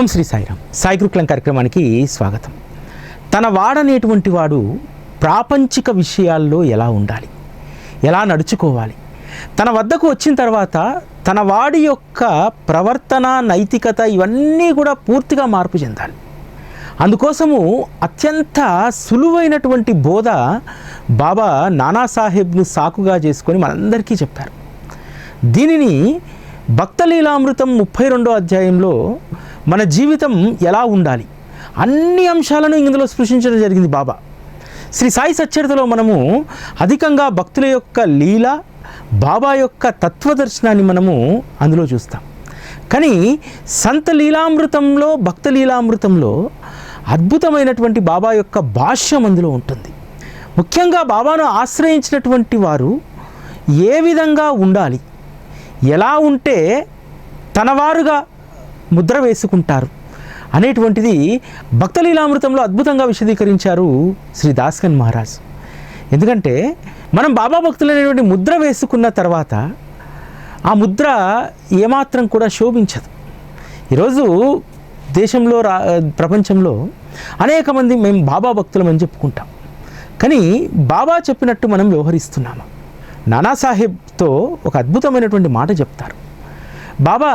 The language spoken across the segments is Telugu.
ఓం శ్రీ సాయిరామ్. సాయి గురుకులం కార్యక్రమానికి స్వాగతం. తన వాడనేటువంటి వాడు ప్రాపంచిక విషయాల్లో ఎలా ఉండాలి? ఎలా నడుచుకోవాలి? తన వద్దకు వచ్చిన తర్వాత తన వాడి యొక్క ప్రవర్తన నైతికత ఇవన్నీ కూడా పూర్తిగా మార్పు చెందాలి. అందుకోసము అత్యంత సులువైనటువంటి బోధ బాబా నానాసాహెబ్ను సాకుగా చేసుకొని మనందరికీ చెప్పారు. దీనిని భక్తలీలామృతం ముప్పై రెండో అధ్యాయంలో మన జీవితం ఎలా ఉండాలి? అన్ని అంశాలను ఇందులో స్పృశించడం జరిగింది బాబా. శ్రీ సాయి సచ్చరితలో మనము అధికంగా భక్తుల యొక్క లీల బాబా యొక్క తత్వదర్శనాన్ని మనము అందులో చూస్తాం. కానీ సంత లీలామృతంలో భక్త లీలామృతంలో అద్భుతమైనటువంటి బాబా యొక్క భాష్యం అందులో ఉంటుంది. ముఖ్యంగా బాబాను ఆశ్రయించినటువంటి వారు ఏ విధంగా ఉండాలి? ఎలా ఉంటే తనవారుగా ముద్ర వేసుకుంటారు? అనేటువంటిది భక్తలీలామృతంలో అద్భుతంగా విశదీకరించారు శ్రీ దాస్కన్ మహారాజ్. ఎందుకంటే మనం బాబా భక్తులు అనేటువంటి ముద్ర వేసుకున్న తర్వాత ఆ ముద్ర ఏమాత్రం కూడా శోభించదు. ఈరోజు దేశంలో రా ప్రపంచంలో అనేక మంది మేము బాబా భక్తులమని చెప్పుకుంటాం. కానీ బాబా చెప్పినట్టు మనం వ్యవహరిస్తున్నాము. తో ఒక అద్భుతమైనటువంటి మాట చెప్తారు. బాబా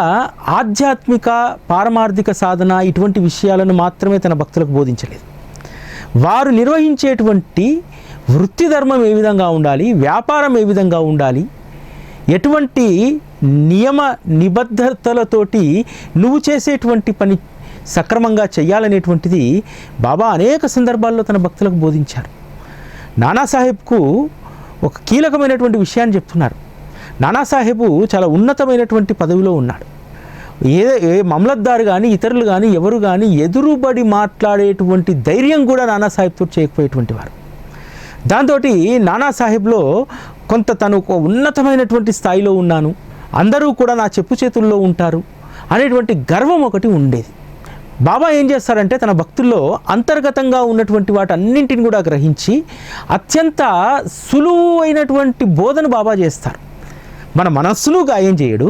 ఆధ్యాత్మిక పారమార్థిక సాధన ఇటువంటి విషయాలను మాత్రమే తన భక్తులకు బోధించలేదు. వారు నిర్వహించేటువంటి వృత్తి ధర్మం ఏ విధంగా ఉండాలి వ్యాపారం ఏ విధంగా ఉండాలి ఎటువంటి నియమ నిబద్ధతలతోటి నువ్వు చేసేటువంటి పని సక్రమంగా చేయాలనేటువంటిది బాబా అనేక సందర్భాల్లో తన భక్తులకు బోధించారు. నానాసాహెబ్కు ఒక కీలకమైనటువంటి విషయాన్ని చెప్తున్నారు. నానాసాహెబు చాలా ఉన్నతమైనటువంటి పదవిలో ఉన్నాడు. ఏ ఏ మమలద్దారు కానీ ఇతరులు కానీ ఎవరు కానీ ఎదురుబడి మాట్లాడేటువంటి ధైర్యం కూడా నానాసాహెబ్తో చేయకపోయేటువంటి వారు. దాంతో నానాసాహెబ్లో కొంత తను ఒక ఉన్నతమైనటువంటి స్థాయిలో ఉన్నాను. అందరూ కూడా నా చెప్పు చేతుల్లో ఉంటారు అనేటువంటి గర్వం ఒకటి ఉండేది. బాబా ఏం చేస్తారంటే తన భక్తుల్లో అంతర్గతంగా ఉన్నటువంటి వాటన్నింటిని కూడా గ్రహించి అత్యంత సులువు అయినటువంటి బోధన బాబా చేస్తారు. మన మనస్సును గాయం చేయడు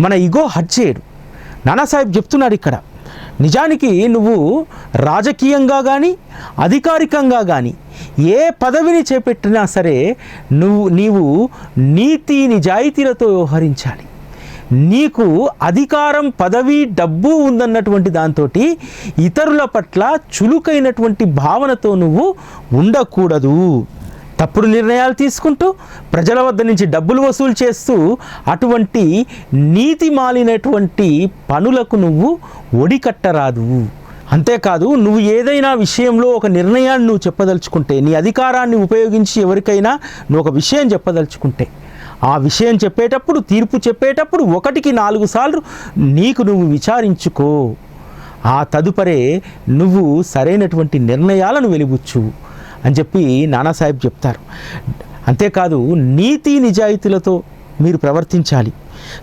మన ఇగో హట్ చేయడు. నానాసాహెబ్ చెప్తున్నాడు ఇక్కడ నిజానికి నువ్వు రాజకీయంగా కానీ అధికారికంగా కానీ ఏ పదవిని చేపట్టినా సరే నువ్వు నీవు నీతి నిజాయితీలతో వ్యవహరించాలి. నీకు అధికారం పదవి డబ్బు ఉందన్నటువంటి దాంతో ఇతరుల పట్ల చులుకైనటువంటి భావనతో నువ్వు ఉండకూడదు. తప్పుడు నిర్ణయాలు తీసుకుంటూ ప్రజల వద్ద నుంచి డబ్బులు వసూలు చేస్తూ అటువంటి నీతి మాలినటువంటి పనులకు నువ్వు ఒడికట్టరాదు. అంతేకాదు నువ్వు ఏదైనా విషయంలో ఒక నిర్ణయాన్ని నువ్వు చెప్పదలుచుకుంటే నీ అధికారాన్ని ఉపయోగించి ఎవరికైనా నువ్వు ఒక విషయం చెప్పదలుచుకుంటే ఆ విషయం చెప్పేటప్పుడు తీర్పు చెప్పేటప్పుడు ఒకటికి నాలుగు సార్లు నీకు నువ్వు విచారించుకో. ఆ తదుపరే నువ్వు సరైనటువంటి నిర్ణయాలను వెలిబుచ్చు. అని చెప్పి నానాసాహెబ్ చెప్తారు. అంతేకాదు నీతి నిజాయితీలతో మీరు ప్రవర్తించాలి.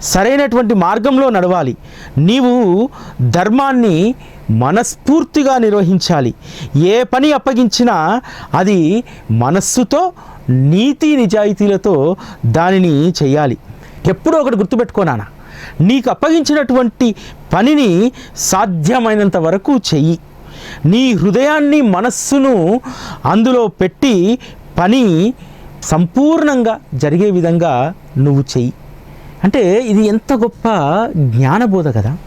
సరైనటువంటి మార్గంలో నడవాలి. నీవు ధర్మాన్ని మనస్ఫూర్తిగా నిర్వహించాలి. ఏ పని అప్పగించినా అది మనస్సుతో నీతి నిజాయితీలతో దానిని చేయాలి. ఎప్పుడూ ఒకటి గుర్తుపెట్టుకోనానా నీకు అప్పగించినటువంటి పనిని సాధ్యమైనంత వరకు చెయ్యి. నీ హృదయాన్ని మనస్సును అందులో పెట్టి పని సంపూర్ణంగా జరిగే విధంగా నువ్వు చెయ్యి. అంటే ఇది ఎంత గొప్ప జ్ఞానబోధ కదా.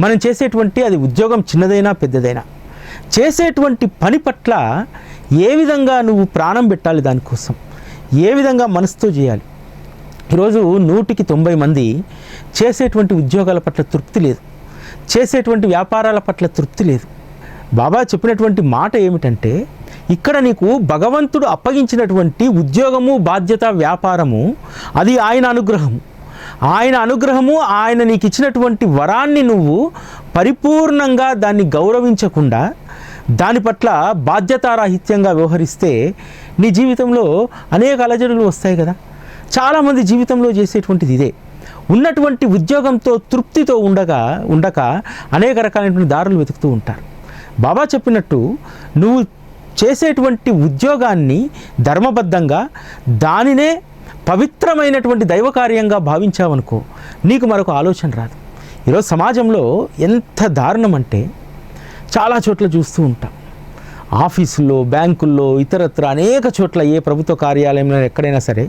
మనం చేసేటువంటి అది ఉద్యోగం చిన్నదైనా పెద్దదైనా. చేసేటువంటి పని పట్ల ఏ విధంగా నువ్వు ప్రాణం పెట్టాలి దానికోసం? ఏ విధంగా మనసుతో చేయాలి? ఈరోజు నూటికి తొంభై మంది చేసేటువంటి ఉద్యోగాల పట్ల తృప్తి లేదు. చేసేటువంటి వ్యాపారాల పట్ల తృప్తి లేదు. బాబా చెప్పినటువంటి మాట ఏమిటంటే ఇక్కడ నీకు భగవంతుడు అప్పగించినటువంటి ఉద్యోగము బాధ్యత వ్యాపారము అది ఆయన అనుగ్రహము. ఆయన అనుగ్రహము ఆయన నీకు ఇచ్చినటువంటి వరాన్ని నువ్వు పరిపూర్ణంగా దాన్ని గౌరవించకుండా దాని పట్ల బాధ్యతారాహిత్యంగా వ్యవహరిస్తే నీ జీవితంలో అనేక అలజడులు వస్తాయి కదా. చాలామంది జీవితంలో చేసేటువంటిది ఇదే. ఉన్నటువంటి ఉద్యోగంతో తృప్తితో ఉండగా ఉండక అనేక రకాలైనటువంటి దారులు వెతుకుతూ ఉంటారు. బాబా చెప్పినట్టు నువ్వు చేసేటువంటి ఉద్యోగాన్ని ధర్మబద్ధంగా దానినే పవిత్రమైనటువంటి దైవకార్యంగా భావించావనుకో నీకు మరొక ఆలోచన రాదు. ఈరోజు సమాజంలో ఎంత దారుణం అంటే చాలా చోట్ల చూస్తూ ఉంటాం. ఆఫీసుల్లో బ్యాంకుల్లో ఇతరత్ర అనేక చోట్ల ఏ ప్రభుత్వ కార్యాలయంలో ఎక్కడైనా సరే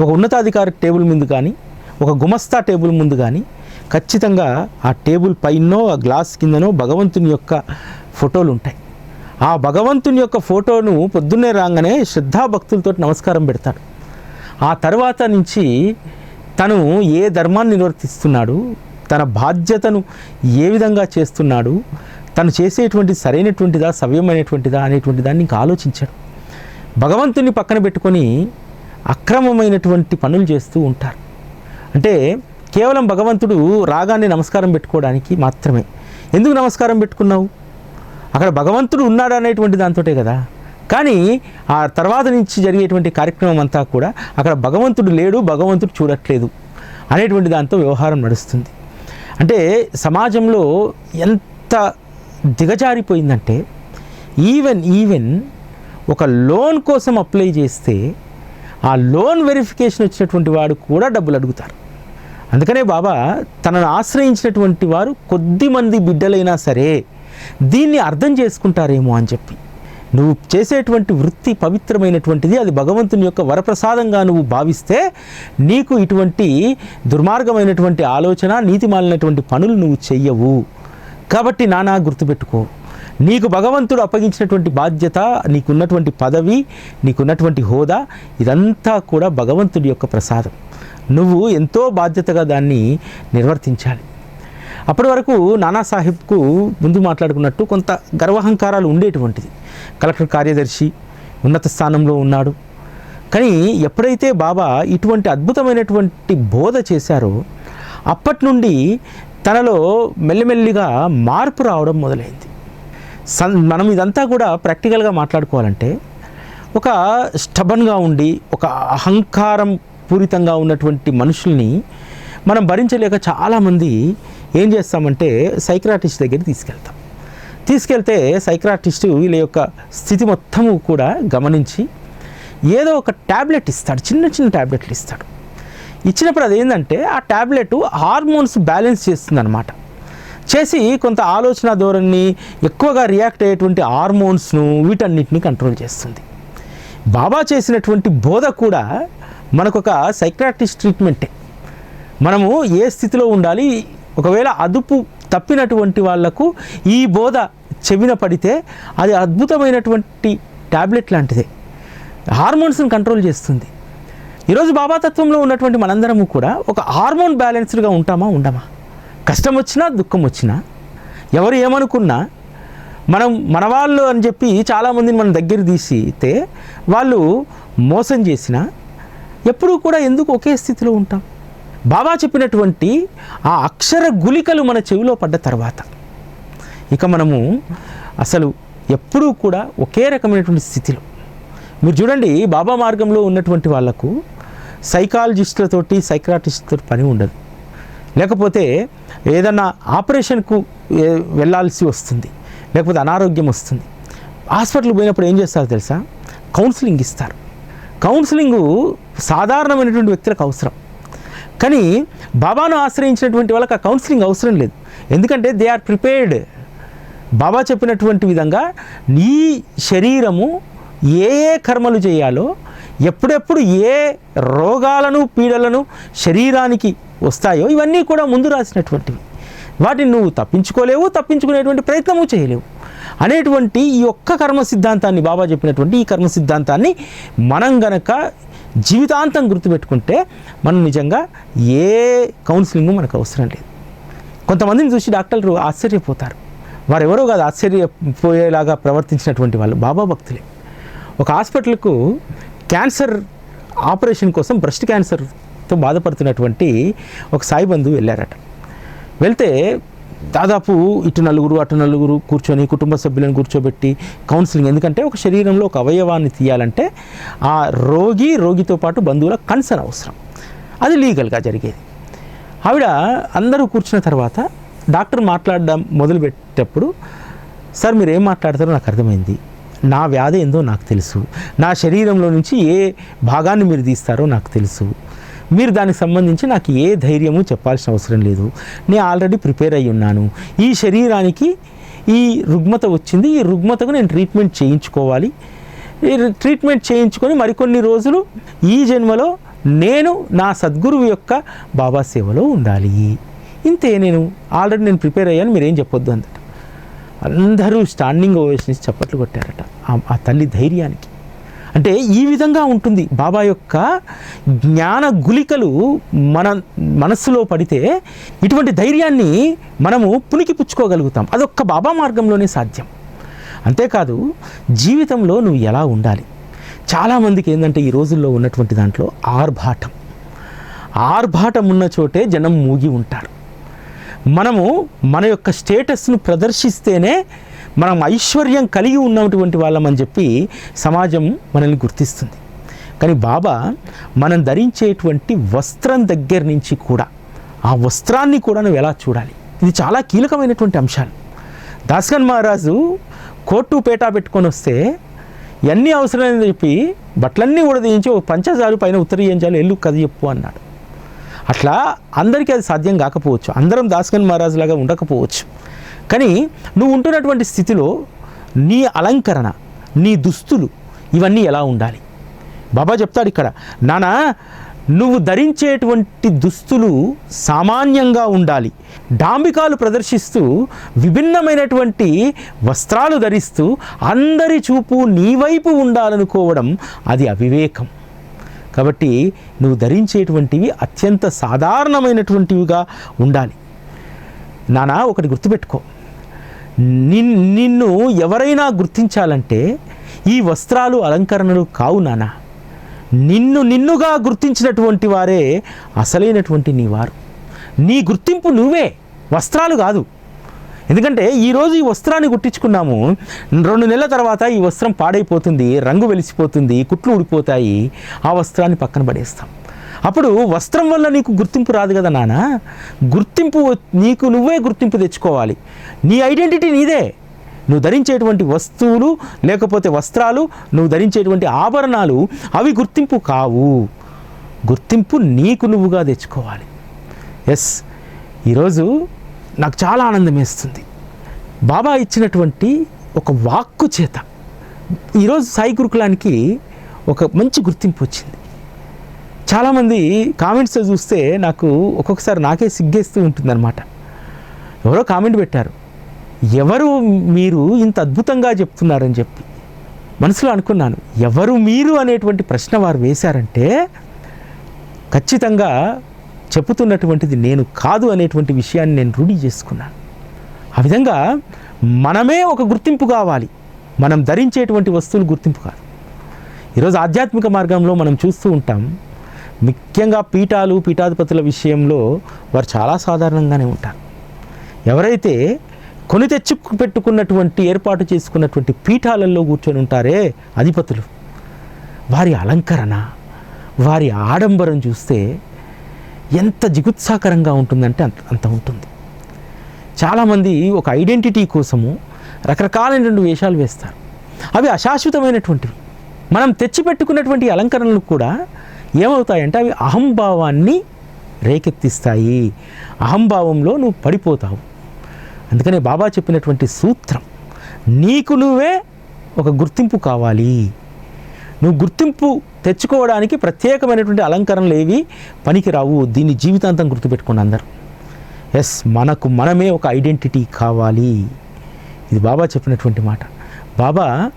ఒక ఉన్నతాధికారి టేబుల్ ముందు కానీ ఒక గుమస్తా టేబుల్ ముందు కానీ ఖచ్చితంగా ఆ టేబుల్ పైనో ఆ గ్లాస్ కిందనో భగవంతుని యొక్క ఫోటోలు ఉంటాయి ఆ భగవంతుని యొక్క ఫోటోను పొద్దున్నే రాగానే శ్రద్ధాభక్తులతో నమస్కారం పెడతాడు. ఆ తర్వాత నుంచి తను ఏ ధర్మాన్ని నిర్వర్తిస్తున్నాడు తన బాధ్యతను ఏ విధంగా చేస్తున్నాడు తను చేసేటువంటి సరైనటువంటిదా సవ్యమైనటువంటిదా అనేటువంటి దాన్ని ఇంకా ఆలోచించాడు. భగవంతుని పక్కన పెట్టుకొని అక్రమమైనటువంటి పనులు చేస్తూ ఉంటారు. అంటే కేవలం భగవంతుడు రాగాన్ని నమస్కారం పెట్టుకోవడానికి మాత్రమే. ఎందుకు నమస్కారం పెట్టుకున్నావు? అక్కడ భగవంతుడు ఉన్నాడు అనేటువంటి దాంతోటే కదా. కానీ ఆ తర్వాత నుంచి జరిగేటువంటి కార్యక్రమం అంతా కూడా అక్కడ భగవంతుడు లేడు భగవంతుడు చూడట్లేదు అనేటువంటి దాంతో వ్యవహారం నడుస్తుంది. అంటే సమాజంలో ఎంత దిగజారిపోయిందంటే ఈవెన్ ఈవెన్ ఒక లోన్ కోసం అప్లై చేస్తే ఆ లోన్ వెరిఫికేషన్ వచ్చినటువంటి వాడు కూడా డబ్బులు అడుగుతారు. అందుకనే బాబా తనను ఆశ్రయించినటువంటి వారు కొద్దిమంది బిడ్డలైనా సరే దీన్ని అర్థం చేసుకుంటారేమో అని చెప్పి. నువ్వు చేసేటువంటి వృత్తి పవిత్రమైనటువంటిది అది భగవంతుని యొక్క వరప్రసాదంగా నువ్వు భావిస్తే నీకు ఇటువంటి దుర్మార్గమైనటువంటి ఆలోచన నీతిమాలినటువంటి పనులు నువ్వు చెయ్యవు. కాబట్టి నానా గుర్తుపెట్టుకో. నీకు భగవంతుడు అప్పగించినటువంటి బాధ్యత నీకున్నటువంటి పదవి నీకున్నటువంటి హోదా ఇదంతా కూడా భగవంతుడి యొక్క ప్రసాదం. నువ్వు ఎంతో బాధ్యతగా దాన్ని నిర్వర్తించాలి. అప్పటి వరకు నానాసాహెబ్కు ముందు మాట్లాడుకున్నట్టు కొంత గర్వహంకారాలు ఉండేటువంటిది. కలెక్టర్ కార్యదర్శి ఉన్నత స్థానంలో ఉన్నాడు. కానీ ఎప్పుడైతే బాబా ఇటువంటి అద్భుతమైనటువంటి బోధ చేశారో అప్పటి నుండి తనలో మెల్లిమెల్లిగా మార్పు రావడం మొదలైంది. సన్ మనం ఇదంతా కూడా ప్రాక్టికల్గా మాట్లాడుకోవాలంటే ఒక స్టబన్గా ఉండి ఒక అహంకారం పూరితంగా ఉన్నటువంటి మనుషుల్ని మనం భరించలేక చాలామంది ఏం చేస్తామంటే సైక్రాటిస్ట్ దగ్గర తీసుకెళ్తాం. తీసుకెళ్తే సైక్రాటిస్టు వీళ్ళ యొక్క స్థితి మొత్తము కూడా గమనించి ఏదో ఒక ట్యాబ్లెట్ ఇస్తాడు చిన్న చిన్న ట్యాబ్లెట్లు ఇస్తాడు. ఇచ్చినప్పుడు అదేంటంటే ఆ ట్యాబ్లెట్ హార్మోన్స్ బ్యాలెన్స్ చేస్తుందన్నమాట. చేసి కొంత ఆలోచన ధోరణిని ఎక్కువగా రియాక్ట్ అయ్యేటువంటి హార్మోన్స్ను వీటన్నిటిని కంట్రోల్ చేస్తుంది. బాబా చేసినటువంటి బోధ కూడా మనకొక సైక్రాటిస్ట్ ట్రీట్మెంటే మనము ఏ స్థితిలో ఉండాలి ఒకవేళ అదుపు తప్పినటువంటి వాళ్ళకు ఈ బోధ చెవిన పడితే అది అద్భుతమైనటువంటి ట్యాబ్లెట్ లాంటిదే. హార్మోన్స్ని కంట్రోల్ చేస్తుంది. ఈరోజు బాబాతత్వంలో ఉన్నటువంటి మనందరము కూడా ఒక హార్మోన్ బ్యాలెన్స్డ్గా ఉంటామా ఉండమా? కష్టం వచ్చినా దుఃఖం వచ్చినా ఎవరు ఏమనుకున్నా మనం మన వాళ్ళు అని చెప్పి చాలామందిని మనం దగ్గర తీసితే వాళ్ళు మోసం చేసినా ఎప్పుడూ కూడా ఎందుకు ఒకే స్థితిలో ఉంటాం? బాబా చెప్పినటువంటి ఆ అక్షర గుళికలు మన చెవిలో పడ్డ తర్వాత ఇక మనము అసలు ఎప్పుడూ కూడా ఒకే రకమైనటువంటి స్థితిలో. మీరు చూడండి బాబా మార్గంలో ఉన్నటువంటి వాళ్ళకు సైకాలజిస్టులతోటి సైక్రాటిస్ట్తో పని ఉండదు. లేకపోతే ఏదన్నా ఆపరేషన్కు వెళ్ళాల్సి వస్తుంది. లేకపోతే అనారోగ్యం వస్తుంది. హాస్పిటల్కి పోయినప్పుడు ఏం చేస్తారో తెలుసా? కౌన్సిలింగ్ ఇస్తారు. కౌన్సిలింగు సాధారణమైనటువంటి వ్యక్తులకు అవసరం. కానీ బాబాను ఆశ్రయించినటువంటి వాళ్ళకి ఆ కౌన్సిలింగ్ అవసరం లేదు. ఎందుకంటే దే ఆర్ ప్రిపేర్డ్. బాబా చెప్పినటువంటి విధంగా నీ శరీరము ఏ ఏ కర్మలు చేయాలో ఎప్పుడెప్పుడు ఏ రోగాలను పీడలను శరీరానికి వస్తాయో ఇవన్నీ కూడా ముందు రాసినటువంటివి. వాటిని నువ్వు తప్పించుకోలేవు తప్పించుకునేటువంటి ప్రయత్నము చేయలేవు. అనేటువంటి ఈ ఒక్క కర్మ సిద్ధాంతాన్ని బాబా చెప్పినటువంటి ఈ కర్మ సిద్ధాంతాన్ని మనం గనక జీవితాంతం గుర్తుపెట్టుకుంటే మనం నిజంగా ఏ కౌన్సిలింగ్ మనకు అవసరం లేదు. కొంతమందిని చూసి డాక్టర్లు ఆశ్చర్యపోతారు. వారు ఎవరో కాదు ఆశ్చర్యపోయేలాగా ప్రవర్తించినటువంటి వాళ్ళు బాబా భక్తులే. ఒక హాస్పిటల్కు క్యాన్సర్ ఆపరేషన్ కోసం బ్రెస్ట్ క్యాన్సర్తో బాధపడుతున్నటువంటి ఒక సాయి బంధువు వెళ్ళారట. వెళ్తే దాదాపు ఇటు నలుగురు అటు నలుగురు కూర్చొని కుటుంబ సభ్యులను కూర్చోబెట్టి కౌన్సిలింగ్. ఎందుకంటే ఒక శరీరంలో ఒక అవయవాన్ని తీయాలంటే ఆ రోగి రోగితో పాటు బంధువుల కన్సర్న్ అవసరం. అది లీగల్గా జరిగేది. ఆవిడ అందరూ కూర్చున్న తర్వాత డాక్టర్ మాట్లాడడం మొదలుపెట్టేటప్పుడు సార్ మీరు ఏం మాట్లాడతారో నాకు అర్థమైంది. నా వ్యాధి ఏందో నాకు తెలుసు. నా శరీరంలో నుంచి ఏ భాగాన్ని మీరు తీస్తారో నాకు తెలుసు. మీరు దానికి సంబంధించి నాకు ఏ ధైర్యము చెప్పాల్సిన అవసరం లేదు. నేను ఆల్రెడీ ప్రిపేర్ అయి ఉన్నాను. ఈ శరీరానికి ఈ రుగ్మత వచ్చింది. ఈ రుగ్మతకు నేను ట్రీట్మెంట్ చేయించుకోవాలి. ట్రీట్మెంట్ చేయించుకొని మరికొన్ని రోజులు ఈ జన్మలో నేను నా సద్గురువు యొక్క బాబా సేవలో ఉండాలి. ఇంతే నేను ఆల్రెడీ నేను ప్రిపేర్ అయ్యాను. మీరేం చెప్పొద్దు అందట అందరూ స్టాండింగ్ ఓవేషన్స్ చప్పట్లు కొట్టారట. ఆ తల్లి ధైర్యానికి. అంటే ఈ విధంగా ఉంటుంది. బాబా యొక్క జ్ఞాన గులికలు మన మనస్సులో పడితే ఇటువంటి ధైర్యాన్ని మనము పునికి పుచ్చుకోగలుగుతాం అదొక్క బాబా మార్గంలోనే సాధ్యం. అంతేకాదు జీవితంలో నువ్వు ఎలా ఉండాలి? చాలామందికి ఏంటంటే ఈ రోజుల్లో ఉన్నటువంటి దాంట్లో ఆర్భాటం. ఆర్భాటం ఉన్న చోటే జనం మూగి ఉంటారు. మనము మన యొక్క స్టేటస్ను ప్రదర్శిస్తేనే మనం ఐశ్వర్యం కలిగి ఉన్నటువంటి వాళ్ళమని చెప్పి సమాజం మనల్ని గుర్తిస్తుంది. కానీ బాబా మనం ధరించేటువంటి వస్త్రం దగ్గర నుంచి కూడా ఆ వస్త్రాన్ని కూడా నువ్వు ఎలా చూడాలి? ఇది చాలా కీలకమైనటువంటి అంశాలు. దాస్కన్ మహారాజు కోర్టు పేటా పెట్టుకొని వస్తే ఎన్ని అవసరమని చెప్పి బట్టలన్నీ ఉడదీయించి ఒక పంచజారు పైన ఉత్తరీయించాలి ఎల్లు కథ చెప్పు అన్నాడు. అట్లా అందరికీ అది సాధ్యం కాకపోవచ్చు. అందరం దాస్కన్ మహారాజు లాగా ఉండకపోవచ్చు. కానీ నువ్వు ఉంటున్నటువంటి స్థితిలో నీ అలంకరణ నీ దుస్తులు ఇవన్నీ ఎలా ఉండాలి? బాబా చెప్తాడు ఇక్కడ నానా నువ్వు ధరించేటువంటి దుస్తులు సామాన్యంగా ఉండాలి. డాంబికాలు ప్రదర్శిస్తూ విభిన్నమైనటువంటి వస్త్రాలు ధరిస్తూ అందరి చూపు నీ వైపు ఉండాలనుకోవడం అది అవివేకం. కాబట్టి నువ్వు ధరించేటువంటివి అత్యంత సాధారణమైనటువంటివిగా ఉండాలి. నానా ఒకటి గుర్తుపెట్టుకో. నిన్ను ఎవరైనా గుర్తించాలంటే ఈ వస్త్రాలు అలంకరణలు కావు నానా. నిన్ను నిన్నుగా గుర్తించినటువంటి వారే అసలైనటువంటి నీ వారు. నీ గుర్తింపు నువ్వే వస్త్రాలు కాదు. ఎందుకంటే ఈరోజు ఈ వస్త్రాన్ని కుట్టించుకున్నాము రెండు నెలల తర్వాత ఈ వస్త్రం పాడైపోతుంది రంగు వెలిసిపోతుంది కుట్లు ఊడిపోతాయి ఆ వస్త్రాన్ని పక్కన పడేస్తాం. అప్పుడు వస్త్రం వల్ల నీకు గుర్తింపు రాదు కదా నాన్న గుర్తింపు నీకు నువ్వే గుర్తింపు తెచ్చుకోవాలి. నీ ఐడెంటిటీ నీదే. నువ్వు ధరించేటువంటి వస్తువులు లేకపోతే వస్త్రాలు నువ్వు ధరించేటువంటి ఆభరణాలు అవి గుర్తింపు కావు. గుర్తింపు నీకు నువ్వుగా తెచ్చుకోవాలి. ఎస్ ఈరోజు నాకు చాలా ఆనందం వేస్తుంది. బాబా ఇచ్చినటువంటి ఒక వాక్కు చేత ఈరోజు సాయి గురుకులానికి ఒక మంచి గుర్తింపు వచ్చింది. చాలామంది కామెంట్స్ చూస్తే నాకు ఒక్కొక్కసారి నాకే సిగ్గేస్తూ ఉంటుందన్నమాట. ఎవరో కామెంట్ పెట్టారు. ఎవరు మీరు ఇంత అద్భుతంగా చెప్తున్నారని చెప్పి. మనసులో అనుకున్నాను ఎవరు మీరు అనేటువంటి ప్రశ్న వారు వేశారంటే ఖచ్చితంగా చెప్పుతున్నటువంటిది నేను కాదు అనేటువంటి విషయాన్ని నేను రూఢి చేసుకున్నాను. ఆ విధంగా మనమే ఒక గుర్తింపు కావాలి. మనం ధరించేటువంటి వస్తువులు గుర్తింపు కాదు. ఈరోజు ఆధ్యాత్మిక మార్గంలో మనం చూస్తూ ఉంటాం ముఖ్యంగా పీఠాలు పీఠాధిపతుల విషయంలో వారు చాలా సాధారణంగానే ఉంటారు. ఎవరైతే కొని తెచ్చి పెట్టుకున్నటువంటి ఏర్పాటు చేసుకున్నటువంటి పీఠాలలో కూర్చొని ఉంటారే అధిపతులు. వారి అలంకరణ వారి ఆడంబరం చూస్తే ఎంత జిగుత్సాకరంగా ఉంటుందంటే అంత అంత ఉంటుంది. చాలామంది ఒక ఐడెంటిటీ కోసము రకరకాలైనటువంటి వేషాలు వేస్తారు. అవి అశాశ్వతమైనటువంటివి. మనం తెచ్చిపెట్టుకున్నటువంటి అలంకరణలు కూడా ఏమవుతాయంటే అవి అహంభావాన్ని రేకెత్తిస్తాయి. అహంభావంలో నువ్వు పడిపోతావు. అందుకనే బాబా చెప్పినటువంటి సూత్రం నీకు నువ్వే ఒక గుర్తింపు కావాలి. నువ్వు గుర్తింపు తెచ్చుకోవడానికి ప్రత్యేకమైనటువంటి అలంకరణలు ఏవి పనికిరావు. దీన్ని జీవితాంతం గుర్తుపెట్టుకోండి అందరూ. ఎస్ మనకు మనమే ఒక ఐడెంటిటీ కావాలి. ఇది బాబా చెప్పినటువంటి మాట. బాబా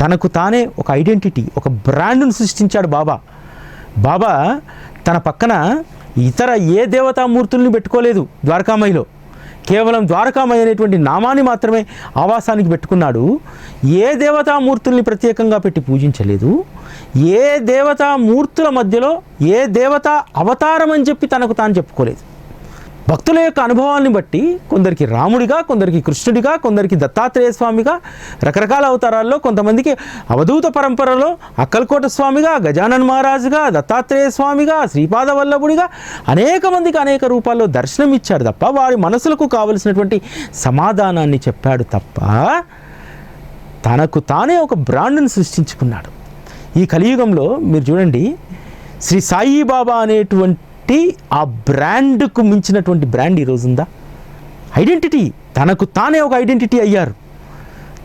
తనకు తానే ఒక ఐడెంటిటీ ఒక బ్రాండ్ను సృష్టించాడు బాబా. బాబా తన పక్కన ఇతర ఏ దేవతామూర్తుల్ని పెట్టుకోలేదు ద్వారకామయిలో కేవలం ద్వారకామయ అనేటువంటి నామాన్ని మాత్రమే ఆవాసానికి పెట్టుకున్నాడు. ఏ దేవతామూర్తుల్ని ప్రత్యేకంగా పెట్టి పూజించలేదు. ఏ దేవతామూర్తుల మధ్యలో ఏ దేవత అవతారం అని చెప్పి తనకు తాను చెప్పుకోలేదు. భక్తుల యొక్క అనుభవాన్ని బట్టి కొందరికి రాముడిగా కొందరికి కృష్ణుడిగా కొందరికి దత్తాత్రేయ స్వామిగా రకరకాల అవతారాల్లో కొంతమందికి అవధూత పరంపరలో అక్కల్కోట స్వామిగా గజానన్ మహారాజుగా దత్తాత్రేయ స్వామిగా శ్రీపాద వల్లభుడిగా అనేక మందికి అనేక రూపాల్లో దర్శనం ఇచ్చాడు తప్ప వారి మనసులకు కావలసినటువంటి సమాధానాన్ని చెప్పాడు తప్ప తనకు తానే ఒక బ్రాండ్ను సృష్టించుకున్నాడు. ఈ కలియుగంలో మీరు చూడండి శ్రీ సాయిబాబా అనేటువంటి ఆ బ్రాండ్కు మించినటువంటి బ్రాండ్ ఈరోజు ఉందా? ఐడెంటిటీ. తనకు తానే ఒక ఐడెంటిటీ అయ్యారు.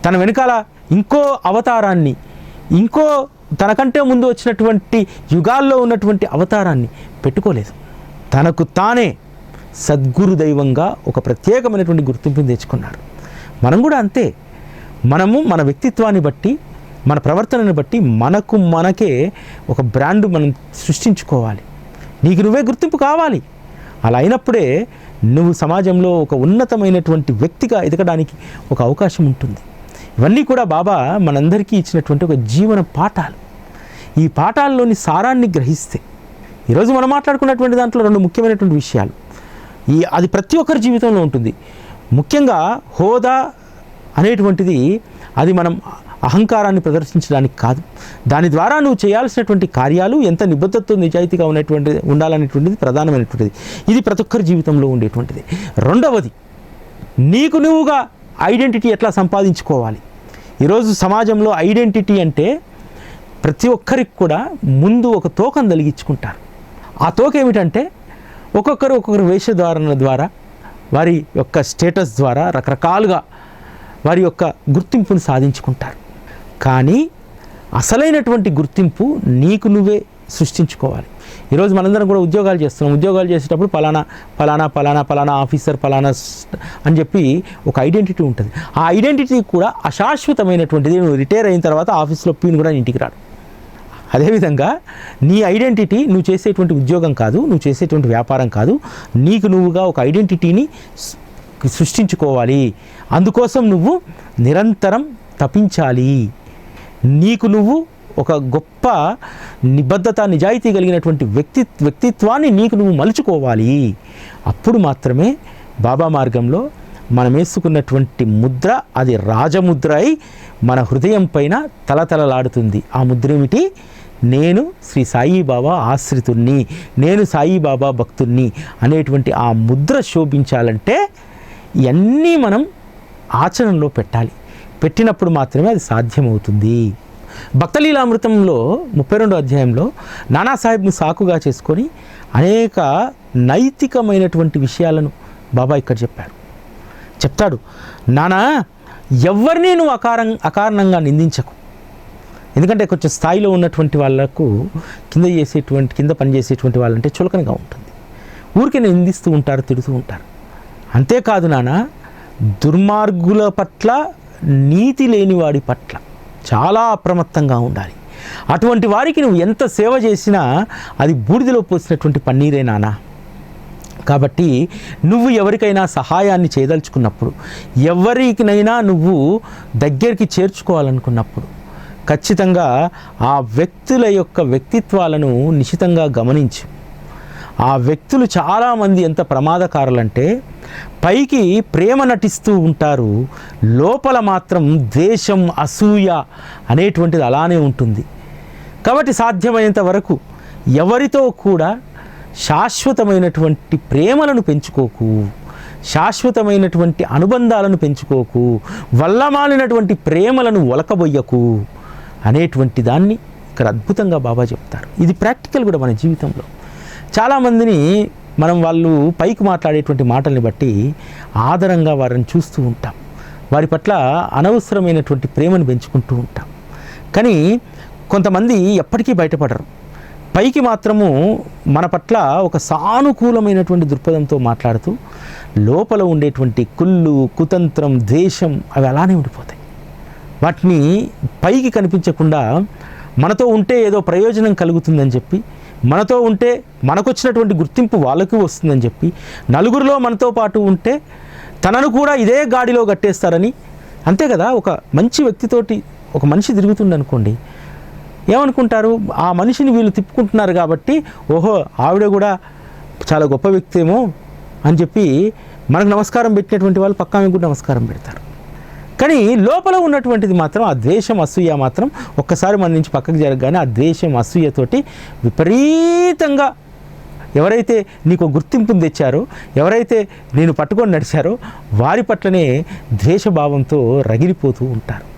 తన వెనకాల ఇంకో అవతారాన్ని ఇంకో తనకంటే ముందు వచ్చినటువంటి యుగాల్లో ఉన్నటువంటి అవతారాన్ని పెట్టుకోలేదు. తనకు తానే సద్గురు దైవంగా ఒక ప్రత్యేకమైనటువంటి గుర్తింపుని తెచ్చుకున్నారు మనం కూడా అంతే. మనము మన వ్యక్తిత్వాన్ని బట్టి మన ప్రవర్తనను బట్టి మనకు మనకే ఒక బ్రాండ్ మనం సృష్టించుకోవాలి. నీకు నువ్వే గుర్తింపు కావాలి. అలా అయినప్పుడే నువ్వు సమాజంలో ఒక ఉన్నతమైనటువంటి వ్యక్తిగా ఎదగడానికి ఒక అవకాశం ఉంటుంది. ఇవన్నీ కూడా బాబా మనందరికీ ఇచ్చినటువంటి ఒక జీవన పాఠాలు. ఈ పాఠాల్లోని సారాన్ని గ్రహిస్తే ఈరోజు మనం మాట్లాడుకున్నటువంటి దాంట్లో రెండు ముఖ్యమైనటువంటి విషయాలు. ఈ అది ప్రతి ఒక్కరి జీవితంలో ఉంటుంది. ముఖ్యంగా హోదా అనేటువంటిది అది మనం అహంకారాన్ని ప్రదర్శించడానికి కాదు. దాని ద్వారా నువ్వు చేయాల్సినటువంటి కార్యాలు ఎంత నిబద్ధతతో నిజాయితీగా ఉన్నటువంటి ఉండాలనేటువంటిది ప్రధానమైనటువంటిది. ఇది ప్రతి ఒక్కరి జీవితంలో ఉండేటువంటిది. రెండవది నీకు నువ్వుగా ఐడెంటిటీ ఎట్లా సంపాదించుకోవాలి? ఈరోజు సమాజంలో ఐడెంటిటీ అంటే ప్రతి ఒక్కరికి కూడా ముందు ఒక తోకం తలిగించుకుంటారు. ఆ తోక ఏమిటంటే ఒక్కొక్కరు ఒక్కొక్కరు వేషధారణ ద్వారా వారి యొక్క స్టేటస్ ద్వారా రకరకాలుగా వారి యొక్క గుర్తింపును సాధించుకుంటారు. కానీ అసలైనటువంటి గుర్తింపు నీకు నువ్వే సృష్టించుకోవాలి. ఈరోజు మనందరం కూడా ఉద్యోగాలు చేస్తున్నాం. ఉద్యోగాలు చేసేటప్పుడు పలానా పలానా పలానా పలానా ఆఫీసర్ పలానా అని చెప్పి ఒక ఐడెంటిటీ ఉంటుంది. ఆ ఐడెంటిటీ కూడా అశాశ్వతమైనటువంటిది. నువ్వు రిటైర్ అయిన తర్వాత ఆఫీస్లో పీన్ కూడా ఇంటికి రాడు. అదేవిధంగా నీ ఐడెంటిటీ నువ్వు చేసేటువంటి ఉద్యోగం కాదు నువ్వు చేసేటువంటి వ్యాపారం కాదు. నీకు నువ్వుగా ఒక ఐడెంటిటీని సృష్టించుకోవాలి. అందుకోసం నువ్వు నిరంతరం తపించాలి. నీకు నువ్వు ఒక గొప్ప నిబద్ధత నిజాయితీ కలిగినటువంటి వ్యక్తి వ్యక్తిత్వాన్ని నీకు నువ్వు మలుచుకోవాలి. అప్పుడు మాత్రమే బాబా మార్గంలో మనం వేసుకున్నటువంటి ముద్ర అది రాజముద్ర అయి మన హృదయం పైన తలతలలాడుతుంది. ఆ ముద్ర ఏమిటి? నేను శ్రీ సాయిబాబా ఆశ్రితుణ్ణి నేను సాయిబాబా భక్తుణ్ణి అనేటువంటి ఆ ముద్ర శోభించాలంటే ఇవన్నీ మనం ఆచరణలో పెట్టాలి. పెట్టినప్పుడు మాత్రమే అది సాధ్యమవుతుంది. భక్తలీలామృతంలో ముప్పై రెండో అధ్యాయంలో నానాసాహెబ్ను సాకుగా చేసుకొని అనేక నైతికమైనటువంటి విషయాలను బాబా ఇక్కడ చెప్పారు. చెప్తాడు నానా ఎవరిని నువ్వు అకారం అకారణంగా నిందించకు. ఎందుకంటే కొంచెం స్థాయిలో ఉన్నటువంటి వాళ్ళకు కింద చేసేటువంటి కింద పనిచేసేటువంటి వాళ్ళంటే చులకనగా ఉంటుంది. ఊరికే నిందిస్తూ ఉంటారు తిడుతూ ఉంటారు. అంతేకాదు నాన్న దుర్మార్గుల పట్ల నీతి లేని వాడి పట్ల చాలా అప్రమత్తంగా ఉండాలి. అటువంటి వారికి నువ్వు ఎంత సేవ చేసినా అది బూడిదలో పోసినటువంటి పన్నీరే నానా. కాబట్టి నువ్వు ఎవరికైనా సహాయాన్ని చేయదలుచుకున్నప్పుడు ఎవరికినైనా నువ్వు దగ్గరికి చేర్చుకోవాలనుకున్నప్పుడు ఖచ్చితంగా ఆ వ్యక్తుల యొక్క వ్యక్తిత్వాలను నిశితంగా గమనించు. ఆ వ్యక్తులు చాలామంది ఎంత ప్రమాదకారులంటే పైకి ప్రేమ నటిస్తూ ఉంటారు లోపల మాత్రం ద్వేషం అసూయ అనేటువంటిది అలానే ఉంటుంది. కాబట్టి సాధ్యమైనంత వరకు ఎవరితో కూడా శాశ్వతమైనటువంటి ప్రేమలను పెంచుకోకు శాశ్వతమైనటువంటి అనుబంధాలను పెంచుకోకు వల్లమాలినటువంటి ప్రేమలను ఒలకబొయ్యకు అనేటువంటి దాన్ని ఇక్కడ అద్భుతంగా బాబా చెప్తారు. ఇది ప్రాక్టికల్ కూడా మన జీవితంలో. చాలామందిని మనం వాళ్ళు పైకి మాట్లాడేటువంటి మాటల్ని బట్టి ఆదరంగా వారిని చూస్తూ ఉంటాం. వారి పట్ల అనవసరమైనటువంటి ప్రేమను పెంచుకుంటూ ఉంటాం. కానీ కొంతమంది ఎప్పటికీ బయటపడరు. పైకి మాత్రము మన పట్ల ఒక సానుకూలమైనటువంటి దృక్పథంతో మాట్లాడుతూ లోపల ఉండేటువంటి కుళ్ళు కుతంత్రం ద్వేషం అవి అలానే ఉండిపోతాయి. వాటిని పైకి కనిపించకుండా మనతో ఉంటే ఏదో ప్రయోజనం కలుగుతుందని చెప్పి మనతో ఉంటే మనకొచ్చినటువంటి గుర్తింపు వాళ్ళకి వస్తుందని చెప్పి నలుగురిలో మనతో పాటు ఉంటే తనను కూడా ఇదే గాడిలో కట్టేస్తారని అంతే కదా? ఒక మంచి వ్యక్తితోటి ఒక మనిషి తిరుగుతుంది అనుకోండి. ఏమనుకుంటారు? ఆ మనిషిని వీళ్ళు తిప్పుకుంటున్నారు కాబట్టి ఓహో ఆవిడ కూడా చాలా గొప్ప వ్యక్తి ఏమో అని చెప్పి మనకు నమస్కారం పెట్టినటువంటి వాళ్ళు పక్కా మీకు కూడా నమస్కారం పెడతారు. కానీ లోపల ఉన్నటువంటిది మాత్రం ఆ ద్వేషం అసూయ మాత్రం ఒక్కసారి మన నుంచి పక్కకు జరగగానే ఆ ద్వేషం అసూయతోటి విపరీతంగా ఎవరైతే నీకు గుర్తింపును తెచ్చారో ఎవరైతే నేను పట్టుకొని నడిచారో వారి పట్లనే ద్వేషభావంతో రగిలిపోతూ ఉంటారు.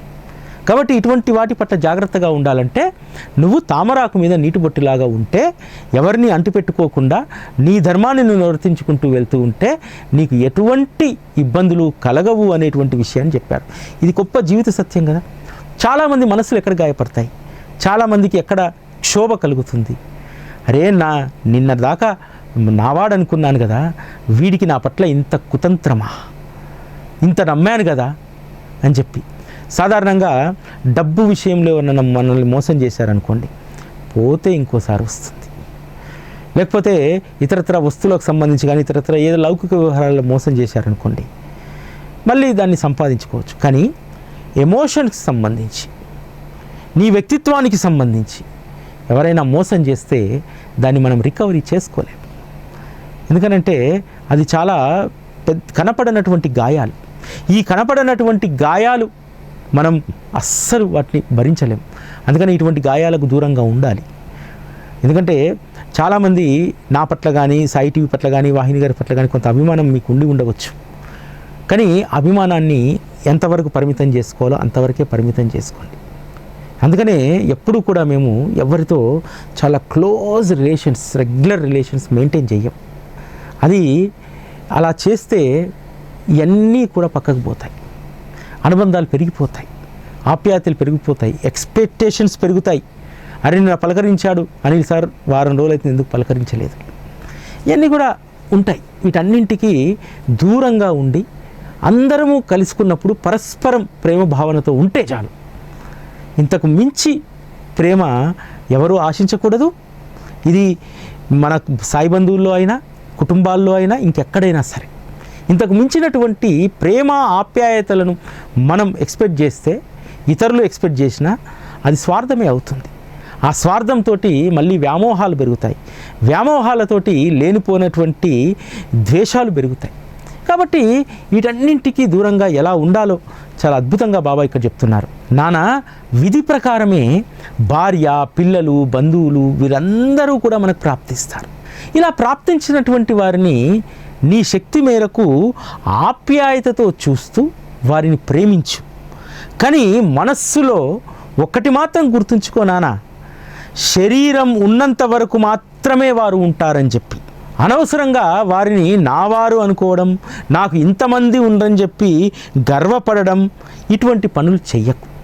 కాబట్టి ఇటువంటి వాటి పట్ల జాగ్రత్తగా ఉండాలంటే నువ్వు తామరాకు మీద నీటి బొట్టులాగా ఉంటే ఎవరిని అంటిపెట్టుకోకుండా నీ ధర్మాన్ని నువ్వు నివర్తించుకుంటూ వెళ్తూ ఉంటే నీకు ఎటువంటి ఇబ్బందులు కలగవు అనేటువంటి విషయాన్ని చెప్పారు. ఇది గొప్ప జీవిత సత్యం కదా. చాలామంది మనసులు ఎక్కడ గాయపడతాయి? చాలామందికి ఎక్కడ క్షోభ కలుగుతుంది? అరే నా నిన్న దాకా నావాడనుకున్నాను కదా వీడికి నా పట్ల ఇంత కుతంత్రమా? ఇంత నమ్మాను కదా అని చెప్పి. సాధారణంగా డబ్బు విషయంలో మనల్ని మోసం చేశారనుకోండి పోతే ఇంకోసారి వస్తుంది. లేకపోతే ఇతరత్ర వస్తువులకు సంబంధించి కానీ ఇతరత్ర ఏదో లౌకిక వ్యవహారాల్లో మోసం చేశారనుకోండి మళ్ళీ దాన్ని సంపాదించుకోవచ్చు. కానీ ఎమోషన్కి సంబంధించి నీ వ్యక్తిత్వానికి సంబంధించి ఎవరైనా మోసం చేస్తే దాన్ని మనం రికవరీ చేసుకోలేం ఎందుకనంటే అది చాలా పెద్ద కనపడనటువంటి గాయాలు. ఈ కనపడనటువంటి గాయాలు మనం అస్సలు వాటిని భరించలేం. అందుకని ఇటువంటి గాయాలకు దూరంగా ఉండాలి. ఎందుకంటే చాలామంది నా పట్ల కానీ సాయి టీవీ పట్ల కానీ వాహిని గారి పట్ల కానీ కొంత అభిమానం మీకు ఉండి ఉండవచ్చు. కానీ అభిమానాన్ని ఎంతవరకు పరిమితం చేసుకోవాలో అంతవరకే పరిమితం చేసుకోండి. అందుకనే ఎప్పుడూ కూడా మేము ఎవరితో చాలా close relations regular relations maintain చెయ్యం. అది అలా చేస్తే ఇవన్నీ కూడా పక్కకు పోతాయి. అనుబంధాలు పెరిగిపోతాయి ఆప్యాయతలు పెరిగిపోతాయి ఎక్స్పెక్టేషన్స్ పెరుగుతాయి. అరే నిన్న పలకరించాడు అనిల్ సార్ వారం రోజులైతే ఎందుకు పలకరించలేదు? ఇవన్నీ కూడా ఉంటాయి. వీటన్నింటికి దూరంగా ఉండి అందరము కలుసుకున్నప్పుడు పరస్పరం ప్రేమ భావనతో ఉంటే చాలు. ఇంతకు మించి ప్రేమ ఎవరూ ఆశించకూడదు. ఇది మన సాయి బంధువుల్లో అయినా కుటుంబాల్లో అయినా ఇంకెక్కడైనా సరే. ఇంతకు మించినటువంటి ప్రేమ ఆప్యాయతలను మనం ఎక్స్పెక్ట్ చేస్తే ఇతరులు ఎక్స్పెక్ట్ చేసినా అది స్వార్థమే అవుతుంది. ఆ స్వార్థంతో మళ్ళీ వ్యామోహాలు పెరుగుతాయి. వ్యామోహాలతోటి లేనిపోయినటువంటి ద్వేషాలు పెరుగుతాయి. కాబట్టి వీటన్నింటికి దూరంగా ఎలా ఉండాలో చాలా అద్భుతంగా బాబా ఇక్కడ చెప్తున్నారు. నానా విధి ప్రకారమే భార్య పిల్లలు బంధువులు వీరందరూ కూడా మనకు ప్రాప్తిస్తారు. ఇలా ప్రాప్తించినటువంటి వారిని నీ శక్తి మేరకు ఆప్యాయతతో చూస్తూ వారిని ప్రేమించు. కానీ మనస్సులో ఒక్కటి మాత్రం గుర్తుంచుకో నాన్న శరీరం ఉన్నంత వరకు మాత్రమే వారు ఉంటారని చెప్పి. అనవసరంగా వారిని నావారు అనుకోవడం నాకు ఇంతమంది ఉండని చెప్పి గర్వపడడం ఇటువంటి పనులు చెయ్యకు.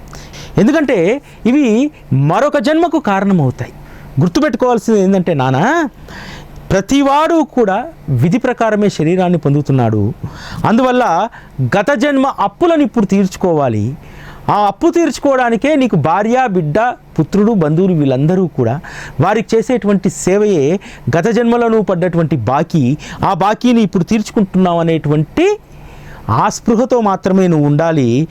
ఎందుకంటే ఇవి మరొక జన్మకు కారణమవుతాయి. గుర్తుపెట్టుకోవాల్సింది ఏంటంటే నానా ప్రతివాడు కూడా విధి ప్రకారమే శరీరాన్ని పొందుతున్నాడు. అందువల్ల గత జన్మ అప్పులను ఇప్పుడు తీర్చుకోవాలి. ఆ అప్పు తీర్చుకోవడానికే నీకు భార్య బిడ్డ పుత్రుడు బంధువులు వీళ్ళందరూ కూడా వారికి చేసేటువంటి సేవయే గత జన్మలో నువ్వు పడ్డటువంటి బాకీ. ఆ బాకీని ఇప్పుడు తీర్చుకుంటున్నావు అనేటువంటి ఆ స్పృహతో మాత్రమే నువ్వు ఉండాలి.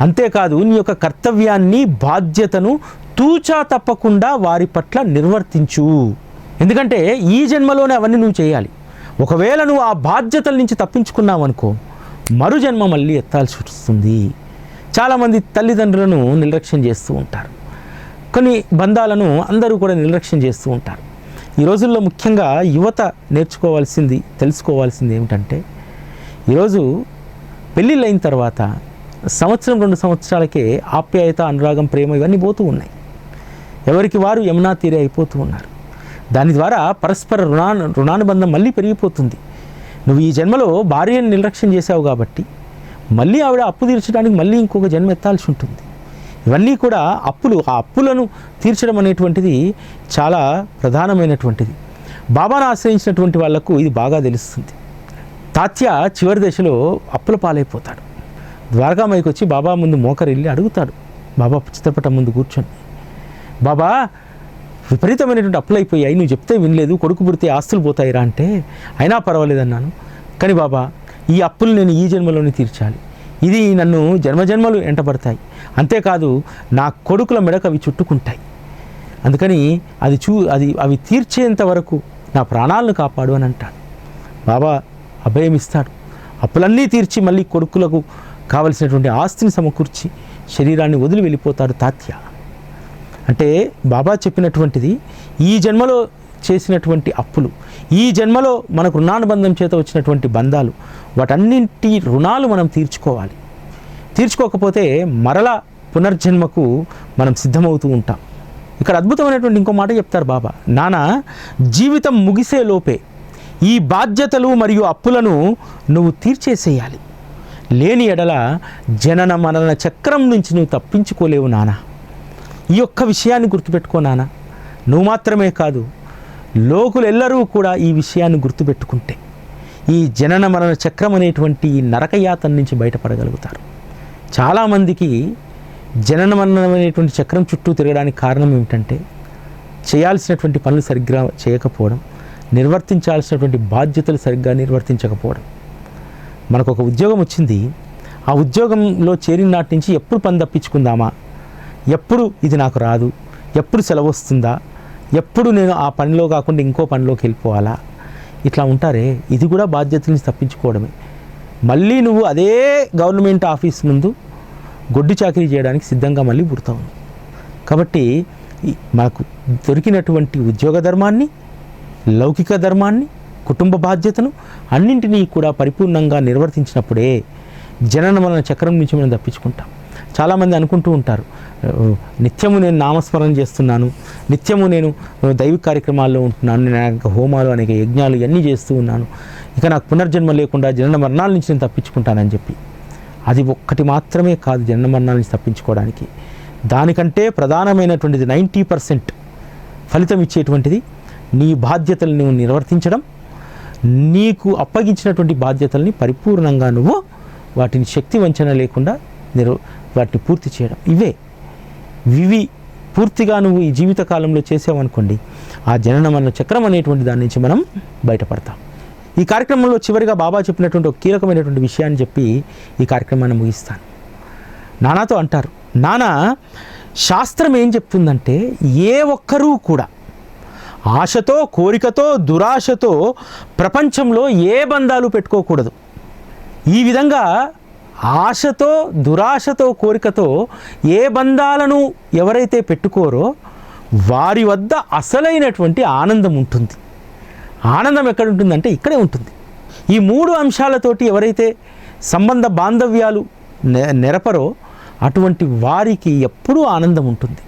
అంతేకాదు నీ యొక్క కర్తవ్యాన్ని బాధ్యతను తూచా తప్పకుండా వారి పట్ల నిర్వర్తించు. ఎందుకంటే ఈ జన్మలోనే అవన్నీ నువ్వు చేయాలి. ఒకవేళ నువ్వు ఆ బాధ్యతల నుంచి తప్పించుకున్నావు అనుకో మరు జన్మ మళ్ళీ ఎత్తాల్సి వస్తుంది. చాలామంది తల్లిదండ్రులను నిర్లక్ష్యం చేస్తూ ఉంటారు. కొన్ని బంధాలను అందరూ కూడా నిర్లక్ష్యం చేస్తూ ఉంటారు. ఈ రోజుల్లో ముఖ్యంగా యువత నేర్చుకోవాల్సింది తెలుసుకోవాల్సింది ఏమిటంటే ఈరోజు పెళ్ళిళ్ళు అయిన తర్వాత సంవత్సరం రెండు సంవత్సరాలకే ఆప్యాయత అనురాగం ప్రేమ ఇవన్నీ పోతూ ఉన్నాయి. ఎవరికి వారు యమునా తీరే అయిపోతూ ఉన్నారు. దాని ద్వారా పరస్పర రుణా రుణానుబంధం మళ్ళీ పెరిగిపోతుంది. నువ్వు ఈ జన్మలో భార్యను నిర్లక్ష్యం చేశావు కాబట్టి మళ్ళీ ఆవిడ అప్పు తీర్చడానికి మళ్ళీ ఇంకొక జన్మ ఎత్తాల్సి ఉంటుంది. ఇవన్నీ కూడా అప్పులు ఆ అప్పులను తీర్చడం అనేటువంటిది చాలా ప్రధానమైనటువంటిది. బాబాను ఆశ్రయించినటువంటి వాళ్ళకు ఇది బాగా తెలుస్తుంది. తాత్య చివరి దశలో అప్పుల పాలైపోతాడు. ద్వారకామాయికి వచ్చి బాబా ముందు మోకరిల్లి అడుగుతాడు. బాబా చిత్రపటం ముందు కూర్చొని బాబా విపరీతమైనటువంటి అప్పులు అయిపోయాయి. నువ్వు చెప్తే వినలేదు కొడుకు పుడితే ఆస్తులు పోతాయిరా అంటే అయినా పర్వాలేదన్నాను కానీ బాబా ఈ అప్పులు నేను ఈ జన్మలోనే తీర్చాలి. ఇది నన్ను జన్మజన్మలు ఎంటబడతాయి. అంతేకాదు నా కొడుకుల మెడకు అవి చుట్టుకుంటాయి. అందుకని అది చూ అది అవి తీర్చేంత వరకు నా ప్రాణాలను కాపాడు అని అంటాడు. బాబా అభయం ఇస్తాడు. అప్పులన్నీ తీర్చి మళ్ళీ కొడుకులకు కావలసినటువంటి ఆస్తిని సమకూర్చి శరీరాన్ని వదిలి వెళ్ళిపోతాడు తాత్య. అంటే బాబా చెప్పినటువంటిది ఈ జన్మలో చేసినటువంటి అప్పులు ఈ జన్మలో మనకు రుణానుబంధం చేత వచ్చినటువంటి బంధాలు వాటన్నింటి రుణాలు మనం తీర్చుకోవాలి. తీర్చుకోకపోతే మరల పునర్జన్మకు మనం సిద్ధమవుతూ ఉంటాం. ఇక్కడ అద్భుతమైనటువంటి ఇంకో మాట చెప్తారు బాబా. నాన్న జీవితం ముగిసే లోపే ఈ బాధ్యతలు మరియు అప్పులను నువ్వు తీర్చేసేయాలి. లేని ఎడల జనన మరణ చక్రం నుంచి నువ్వు తప్పించుకోలేవు నానా. ఈ ఒక్క విషయాన్ని గుర్తుపెట్టుకోనానా నువ్వు మాత్రమే కాదు లోకులెల్లరూ కూడా ఈ విషయాన్ని గుర్తుపెట్టుకుంటే ఈ జనన మరణ చక్రం అనేటువంటి ఈ నరకయాతన నుంచి బయటపడగలుగుతారు. చాలామందికి జనన మరణం అనేటువంటి చక్రం చుట్టూ తిరగడానికి కారణం ఏమిటంటే చేయాల్సినటువంటి పనులు సరిగ్గా చేయకపోవడం నిర్వర్తించాల్సినటువంటి బాధ్యతలు సరిగ్గా నిర్వర్తించకపోవడం. మనకు ఒక ఉద్యోగం వచ్చింది. ఆ ఉద్యోగంలో చేరిన నాటి నుంచి ఎప్పుడు పని తప్పించుకుందామా? ఎప్పుడు ఇది నాకు రాదు? ఎప్పుడు సెలవు వస్తుందా? ఎప్పుడు నేను ఆ పనిలో కాకుండా ఇంకో పనిలోకి వెళ్ళిపోవాలా? ఇట్లా ఉంటారే? ఇది కూడా బాధ్యత నుంచి తప్పించుకోవడమే. మళ్ళీ నువ్వు అదే గవర్నమెంట్ ఆఫీస్ ముందు గొడ్డు చాకరీ చేయడానికి సిద్ధంగా మళ్ళీ పుడతావు. కాబట్టి మాకు దొరికినటువంటి ఉద్యోగ ధర్మాన్ని లౌకిక ధర్మాన్ని కుటుంబ బాధ్యతను అన్నింటినీ కూడా పరిపూర్ణంగా నిర్వర్తించినప్పుడే జనన వలన చక్రం నుంచి మనం తప్పించుకుంటాం. చాలామంది అనుకుంటూ ఉంటారు నిత్యము నేను నామస్మరణ చేస్తున్నాను నిత్యము నేను దైవిక కార్యక్రమాల్లో ఉంటున్నాను నేను అనేక హోమాలు అనేక యజ్ఞాలు ఇవన్నీ చేస్తూ ఉన్నాను. ఇక నాకు పునర్జన్మ లేకుండా జనన మరణాల నుంచి నేను తప్పించుకుంటానని చెప్పి. అది ఒక్కటి మాత్రమే కాదు జనన మరణాల నుంచి తప్పించుకోవడానికి. దానికంటే ప్రధానమైనటువంటిది నైంటీ పర్సెంట్ ఫలితం ఇచ్చేటువంటిది నీ బాధ్యతలు నువ్వు నిర్వర్తించడం నీకు అప్పగించినటువంటి బాధ్యతల్ని పరిపూర్ణంగా నువ్వు వాటిని శక్తి వంచన లేకుండా నిర్ వాటిని పూర్తి చేయడం. ఇవే. వివి పూర్తిగా నువ్వు ఈ జీవితకాలంలో చేసావనుకోండి ఆ జనన మరణ చక్రం అనేటువంటి దాని నుంచి మనం బయటపడతాం. ఈ కార్యక్రమంలో చివరిగా బాబా చెప్పినటువంటి ఒక కీలకమైనటువంటి విషయాన్ని చెప్పి ఈ కార్యక్రమాన్ని ముగిస్తాను. నానాతో అంటారు నానా శాస్త్రం ఏం చెప్తుందంటే ఏ ఒక్కరూ కూడా ఆశతో కోరికతో దురాశతో ప్రపంచంలో ఏ బంధాలు పెట్టుకోకూడదు. ఈ విధంగా ఆశతో దురాశతో కోరికతో ఏ బంధాలను ఎవరైతే పెట్టుకోరో వారి వద్ద అసలైనటువంటి ఆనందం ఉంటుంది. ఆనందం ఎక్కడ ఉంటుందంటే ఇక్కడే ఉంటుంది. ఈ మూడు అంశాలతోటి ఎవరైతే సంబంధ బాంధవ్యాలు నె నెరపరో అటువంటి వారికి ఎప్పుడూ ఆనందం ఉంటుంది.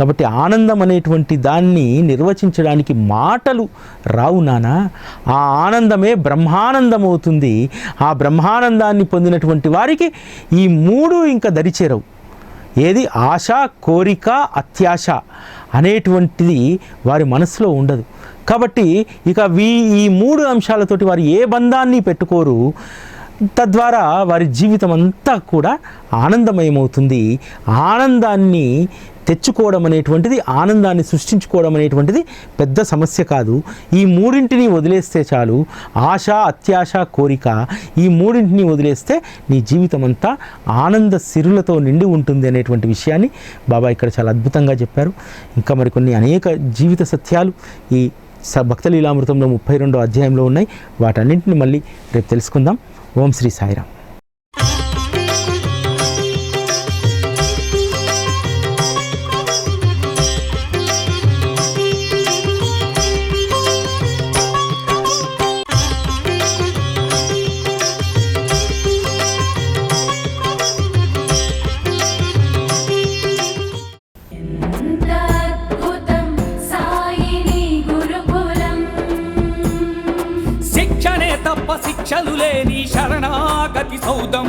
కాబట్టి ఆనందం అనేటువంటి దాన్ని నిర్వచించడానికి మాటలు రావు నానా. ఆ ఆనందమే బ్రహ్మానందం అవుతుంది ఆ బ్రహ్మానందాన్ని పొందినటువంటి వారికి ఈ మూడు ఇంకా దరిచేరవు. ఏది? ఆశ కోరిక అత్యాశ అనేటువంటిది వారి మనసులో ఉండదు. కాబట్టి ఇక వీ ఈ మూడు అంశాలతోటి వారు ఏ బంధాన్ని పెట్టుకోరు తద్వారా వారి జీవితం అంతా కూడా ఆనందమయమవుతుంది. ఆనందాన్ని తెచ్చుకోవడం అనేటువంటిది ఆనందాన్ని సృష్టించుకోవడం అనేటువంటిది పెద్ద సమస్య కాదు. ఈ మూడింటిని వదిలేస్తే చాలు. ఆశ అత్యాశ కోరిక ఈ మూడింటిని వదిలేస్తే నీ జీవితం అంతా ఆనంద సిరులతో నిండి ఉంటుంది అనేటువంటి విషయాన్ని బాబా ఇక్కడ చాలా అద్భుతంగా చెప్పారు. ఇంకా మరికొన్ని అనేక జీవిత సత్యాలు ఈ స భక్తలీలామృతంలో ముప్పై రెండో అధ్యాయంలో ఉన్నాయి. వాటన్నింటిని మళ్ళీ రేపు తెలుసుకుందాం. ఓం శ్రీ సాయిరామ్. శిక్షణే సౌదం.